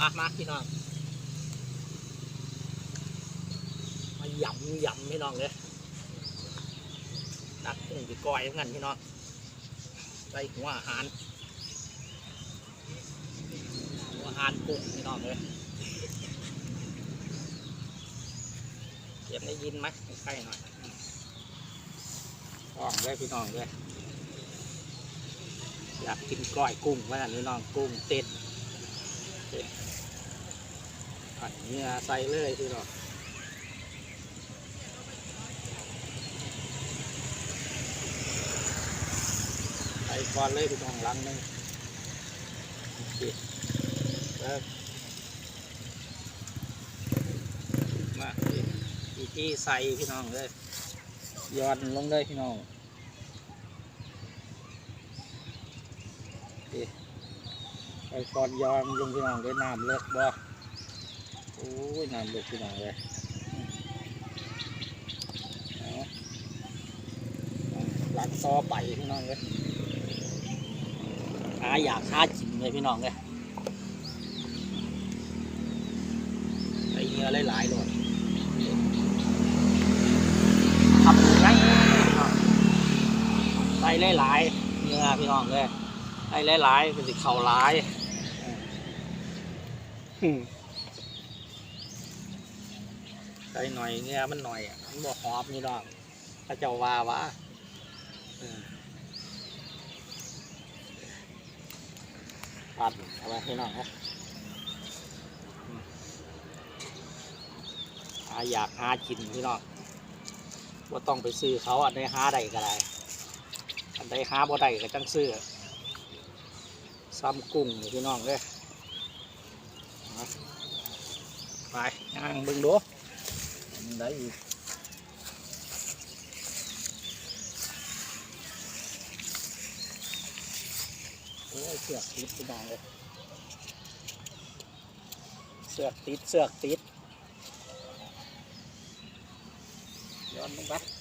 อะมาพี่น้อง มาหยำหยำพี่น้องเลยตักกุ้งไปก้อยเหมือนกันพี่น้องใส่หัวอาหารหัวอาหารกุ้งพี่น้องเลยเก็บได้ยินไหมใกล้หน่อยอ่องเลยพี่น้องเลยอยากกินก้อยกุ้งว่าพี่น้องกุ้งเต็ดผัด เนื้อใส่เลยพี่น้องใส่ก่อนเลยพี่น้องหลังนึงโอเคแล้วมาพี่ที่ใส่พี่น้องเลยย้อนลงเลยพี่น้องโอเคไปก่อนย้อนลงพี่น้องด้วยน้ำเลิกบ่ โอ้ยน้ำลุกพี่น้องเลยเอาหลังต่อไปพี่น้องเลยหาอยากหาจินเลยพี่น้องเลยไอเนื้อหลายๆเลยทำยังไงพี่น้องใส่หลายๆเนื้อพี่น้องเลยใส่หลายๆเป็นสิเข่าหลายอืม ใส่หน่อยเงี้ยมันหน่อยอะมันบอกหอมนี่ดอกพระเจ้าว่าวะปัดเอาไว้ให้น้องครับอืมหาอยากหากินพี่น้องว่าต้องไปซื้อเขาอันใดหาใดก็ได้อันใดหาบ่ได้ก็จังซื้อซ้ำกุ้งพี่น้องเลยไปย่างเบิ่งดู ได้อีกโอ้ยเสือกติดพี่น้องเลยเสือกติดเสือกติดย้อนลงไป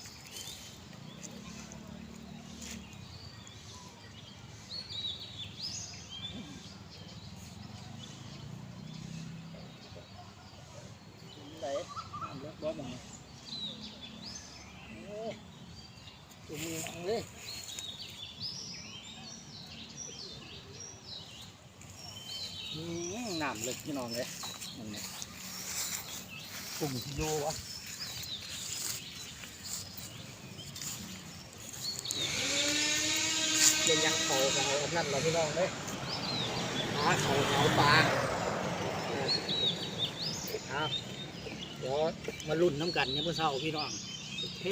บ่มองโอ้ตัวมืออังเลยอืมน้ำลึกพี่น้องเลยนั่นเนี่ยกลุ่มที่โยวะเรียนยังเขาเขาอันนั่นเราพี่น้องเลยหาเขาเขาปลาเออ เดี๋ยวมาลุ่นน้ำกันเนี่ยเพื่อเศร้าพี่น้องโอเค